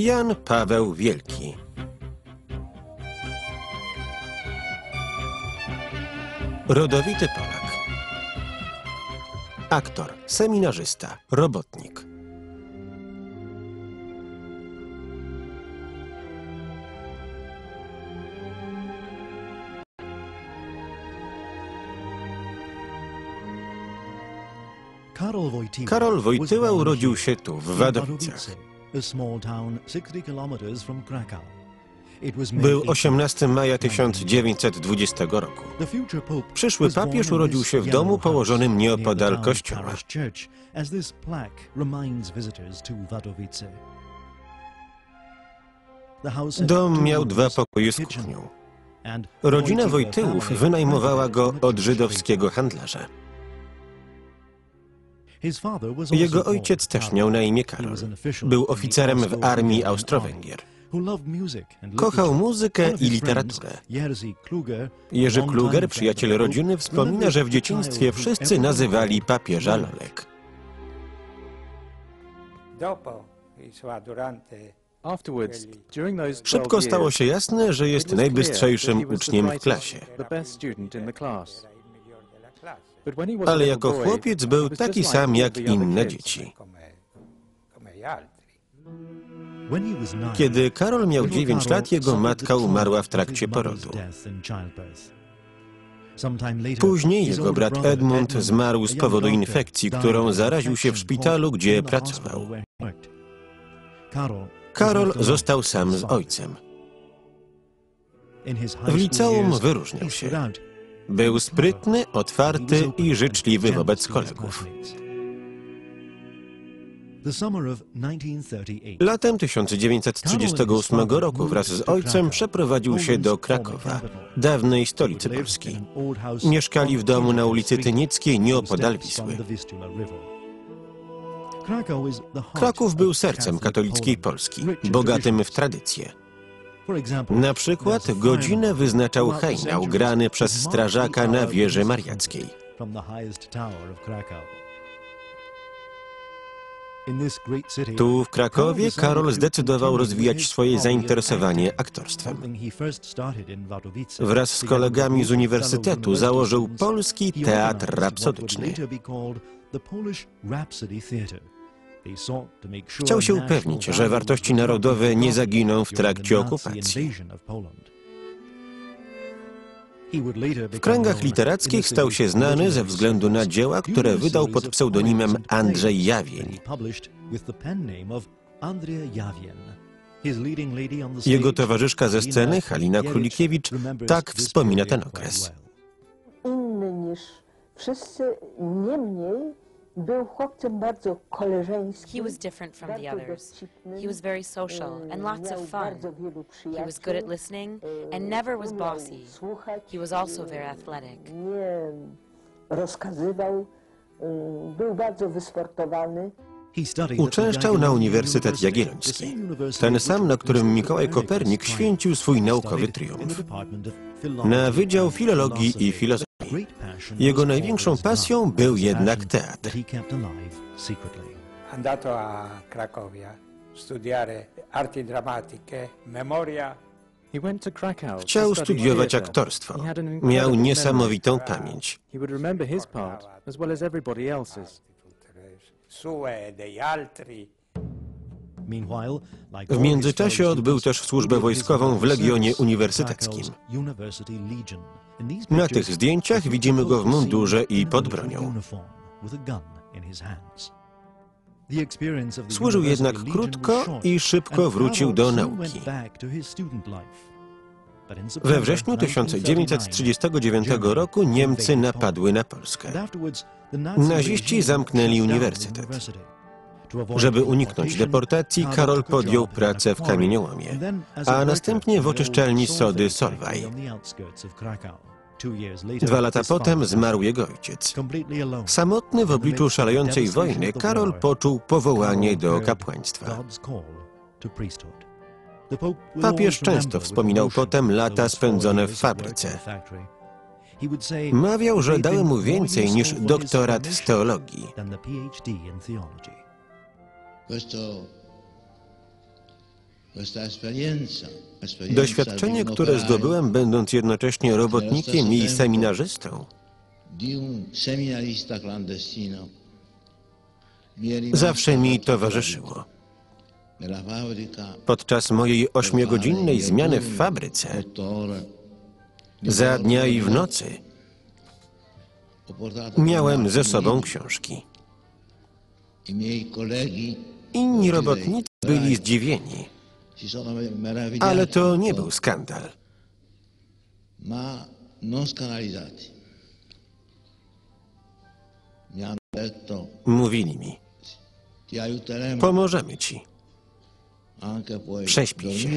Jan Paweł Wielki. Rodowity Polak. Aktor, seminarzysta, robotnik. Karol Wojtyła, urodził się tu, w in Wadowice. Wadowice, a small town 60 kilometers from Krakow. It was May Był 18. 18 maja 1920 roku. Przyszły papież urodził się w domu położonym nieopodal kościoła. Dom miał dwa pokoje z kuchnią. Rodzina Wojtyłów wynajmowała go od żydowskiego handlarza. Jego ojciec też miał na imię Karol. Był oficerem w armii Austro-Węgier. Kochał muzykę i literaturę. Jerzy Kluger, przyjaciel rodziny, wspomina, że w dzieciństwie wszyscy nazywali papieża Lolek. Lolek. Dopo, insomma, durante Afterwards, during those 12 Szybko stało się jasne, że jest najbystrzejszym uczniem w klasie. Ale jako chłopiec był taki sam jak inne dzieci. Kiedy Karol miał little 9 Karol lat, jego matka umarła w trakcie porodu. Później jego brat Edmund zmarł z powodu infekcji, którą zaraził się w szpitalu, gdzie pracował. Karol został sam z ojcem. W liceum wyróżniał się. Był sprytny, otwarty i życzliwy wobec kolegów. classmates. The summer of 1938. Latem 1938 roku wraz z ojcem przeprowadził się do Krakowa, dawnej stolicy Polski. Mieszkali w domu na ulicy Tynieckiej, nieopodal Wisły. Kraków był sercem katolickiej Polski, bogatym w tradycje. Na przykład godzinę wyznaczał hejnał grany przez strażaka na wieży mariackiej. Tu w Krakowie Karol zdecydował rozwijać swoje zainteresowanie aktorstwem. Wraz z kolegami z uniwersytetu założył Polski Teatr Rapsodyczny. Chciał się upewnić, że wartości narodowe nie zaginą w trakcie okupacji. W kręgach literackich stał się znany ze względu na dzieła, które wydał pod pseudonimem Andrzej Jawień. Jego towarzyszka ze sceny, Halina Królikiewicz, tak wspomina ten okres. inny niż wszyscy, niemniej był chłopcem bardzo koleżeńskim. He was different from the bardzo others. He was very social e, and lots of fun. He was good at listening e, and never was bossy. He was also very athletic. Nie rozkazywał, e, był bardzo wysportowany. Uczęszczał na Uniwersytet Jagielloński, ten sam, na którym Mikołaj Kopernik święcił swój naukowy triumf. Na Wydział Filologii i Filozofii. Jego największą pasją był jednak teatr. Andato a Cracovia, studiare arti drammatiche, memoria Chciał studiować aktorstwo. Miał niesamowitą pamięć. Sue e degli altri. W międzyczasie odbył też służbę wojskową w Legionie Uniwersyteckim. Na tych zdjęciach widzimy go w mundurze i pod bronią. Służył jednak krótko i szybko wrócił do nauki. We wrześniu 1939 roku Niemcy napadły na Polskę. Naziści zamknęli uniwersytet. Żeby uniknąć deportacji, Karol podjął pracę w kamieniołomie, a następnie w oczyszczalni sody Solwaj. Dwa lata potem zmarł jego ojciec. Samotny w obliczu szalejącej wojny, Karol poczuł powołanie do kapłaństwa. Papież często wspominał potem lata spędzone w fabryce. Mawiał, że dały mu więcej niż doktorat z teologii. Doświadczenie, które zdobyłem będąc jednocześnie robotnikiem i seminarzystą, zawsze mi towarzyszyło. Podczas mojej ośmiogodzinnej zmiany w fabryce, za dnia i w nocy, miałem ze sobą książki. Inni robotnicy byli zdziwieni, ale to nie był skandal. Mówili mi, pomożemy ci, Prześpij się.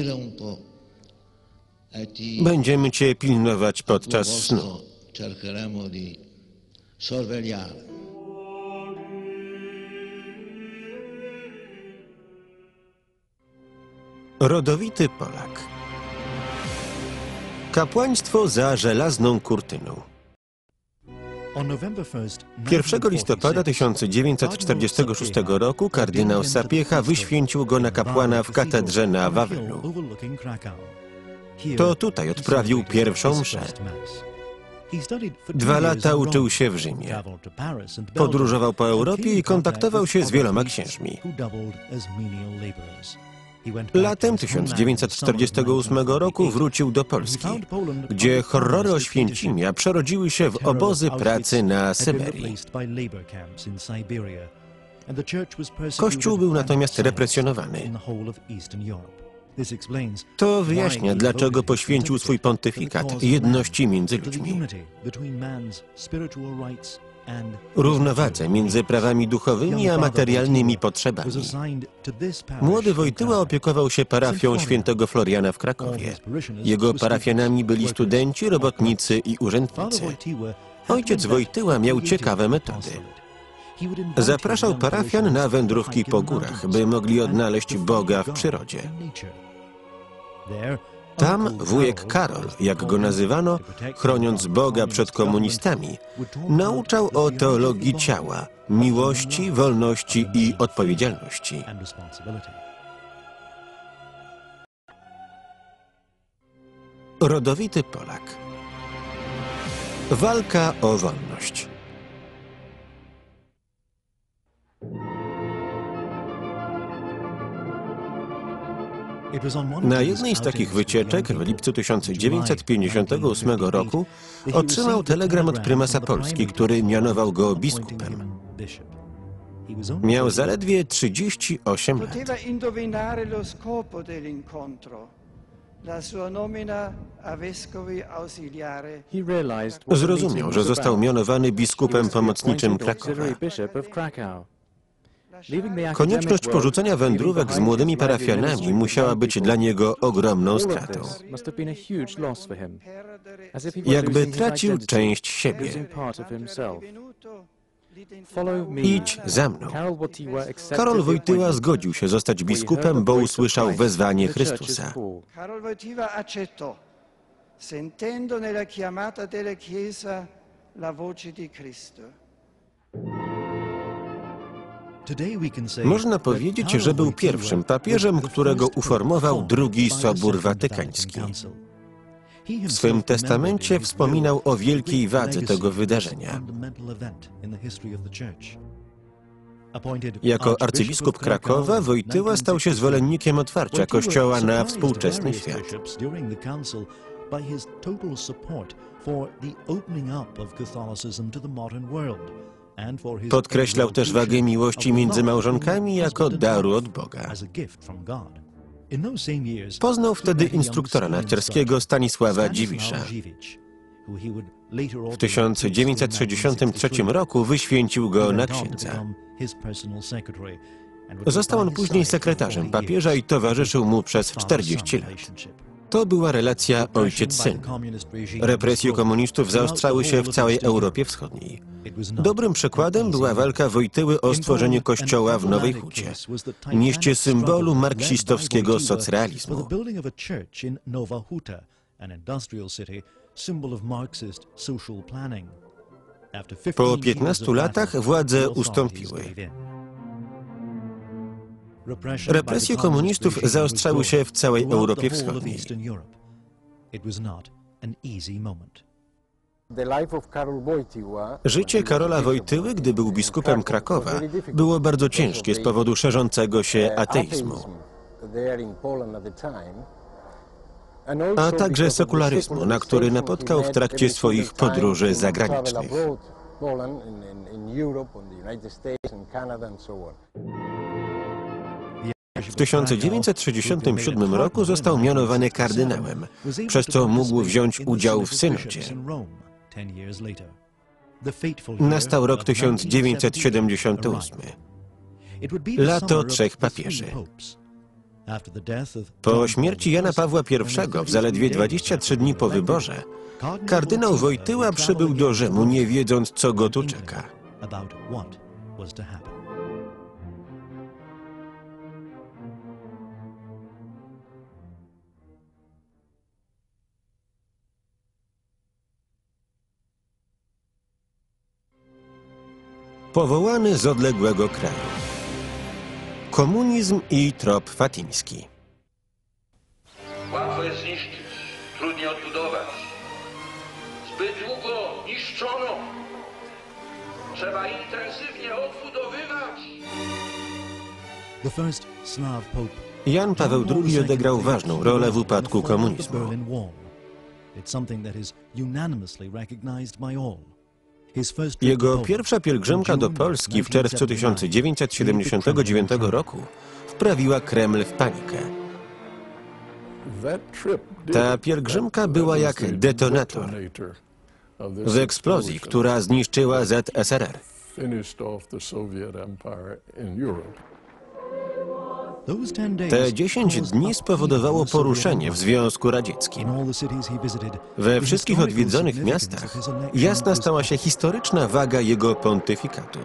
będziemy cię pilnować podczas snu. Rodowity Polak. Kapłaństwo za żelazną kurtyną. On November 1st, 1 listopada 1946 roku kardynał Sapiecha wyświęcił go na kapłana w katedrze na Wawelu. To tutaj odprawił pierwszą mszę. Dwa lata uczył się w Rzymie. Podróżował po Europie i kontaktował się z wieloma księżmi. Latem 1948 roku wrócił do Polski, gdzie horrory Oświęcimia przerodziły się w obozy pracy na Syberii. Kościół był natomiast represjonowany. To wyjaśnia, dlaczego poświęcił swój pontyfikat jedności między ludźmi. Równowadze między prawami duchowymi a materialnymi potrzebami. Młody Wojtyła opiekował się parafią świętego Floriana w Krakowie. Jego parafianami byli studenci, robotnicy i urzędnicy. Ojciec Wojtyła miał ciekawe metody. Zapraszał parafian na wędrówki po górach, by mogli odnaleźć Boga w przyrodzie. Tam wujek Karol, jak go nazywano, chroniąc Boga przed komunistami, nauczał o teologii ciała, miłości, wolności i odpowiedzialności. Rodowity Polak. Walka o wolność. Na jednej z takich wycieczek w lipcu 1958 roku otrzymał telegram od prymasa Polski, który mianował go biskupem. Miał zaledwie 38 lat. Zrozumiał, że został mianowany biskupem pomocniczym Krakowa. Konieczność porzucenia wędrówek z młodymi parafianami musiała być dla niego ogromną stratą. Jakby tracił część siebie. Idź za mną. Karol Wojtyła zgodził się zostać biskupem, bo usłyszał wezwanie Chrystusa. Karol Wojtyła accettò, sentendo nella chiamata della Chiesa la voce di Cristo. Można powiedzieć, że był pierwszym papieżem, którego uformował drugi Sobór Watykański. W swym testamencie wspominał o wielkiej wadze tego wydarzenia. Jako arcybiskup Krakowa Wojtyła stał się zwolennikiem otwarcia Kościoła na współczesny świat. Podkreślał też wagę miłości między małżonkami jako daru od Boga. Poznał wtedy instruktora narciarskiego Stanisława Dziwisza. W 1963 roku wyświęcił go na księdza. Został on później sekretarzem papieża i towarzyszył mu przez 40 lat. To była relacja ojciec-syn. Represje komunistów zaostrzały się w całej Europie Wschodniej. Dobrym przykładem była walka Wojtyły o stworzenie kościoła w Nowej Hucie, mieście symbolu marksistowskiego socrealizmu. Po 15 latach władze ustąpiły. Represje komunistów zaostrzały się w całej Europie Wschodniej. Życie Karola Wojtyły, gdy był biskupem Krakowa, było bardzo ciężkie z powodu szerzącego się ateizmu, a także sekularyzmu, na który napotkał w trakcie swoich podróży zagranicznych. W 1967 roku został mianowany kardynałem, przez co mógł wziąć udział w synodzie. Nastał rok 1978. Lato trzech papieży. Po śmierci Jana Pawła I w zaledwie 23 dni po wyborze, kardynał Wojtyła przybył do Rzymu, nie wiedząc, co go tu czeka. Powołany z odległego kraju. Komunizm i trop fatimski. Łatwo jest zniszczyć, trudniej odbudować. Zbyt długo niszczono. Trzeba intensywnie odbudowywać. Jan Paweł II odegrał ważną rolę w upadku komunizmu. Jego pierwsza pielgrzymka do Polski w czerwcu 1979 roku wprawiła Kreml w panikę. Ta pielgrzymka była jak detonator w eksplozji, która zniszczyła ZSRR. Te 10 dni spowodowało poruszenie w Związku Radzieckim. We wszystkich odwiedzonych miastach jasna stała się historyczna waga jego pontyfikatu.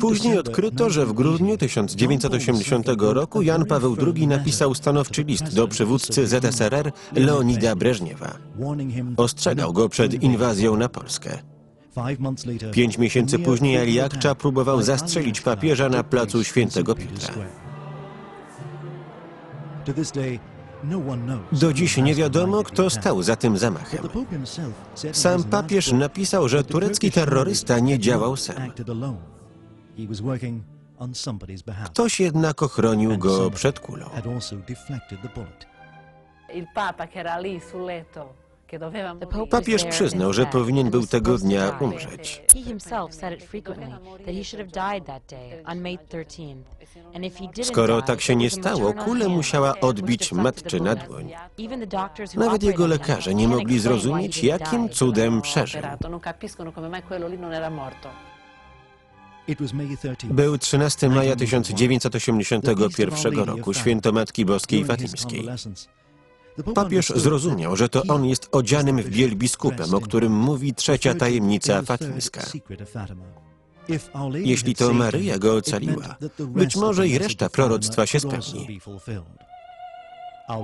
Później odkryto, że w grudniu 1980 roku Jan Paweł II napisał stanowczy list do przywódcy ZSRR Leonida Breżniewa. Ostrzegał go przed inwazją na Polskę. Pięć miesięcy później Aliakcza próbował zastrzelić papieża na placu Świętego Piotra. Do dziś nie wiadomo, kto stał za tym zamachem. Sam papież napisał, że turecki terrorysta nie działał sam. Ktoś jednak ochronił go przed kulą. Papież przyznał, że powinien był tego dnia umrzeć. He himself said it frequently that he should have died that day, on May 13th. And if he didn't Skoro tak się nie stało, kulę musiała odbić matczyna dłoń. Nawet jego lekarze nie mogli zrozumieć, jakim cudem przeżył. Był 13 maja 1981 roku, święto Matki Boskiej Fatimskiej. Papież zrozumiał, że to on jest odzianym w biel biskupem, o którym mówi trzecia tajemnica fatimska. Jeśli to Maryja go ocaliła, być może i reszta proroctwa się spełni.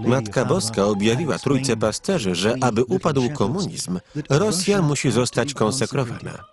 Matka Boska objawiła Trójce Pasterzy, że aby upadł komunizm, Rosja musi zostać konsekrowana.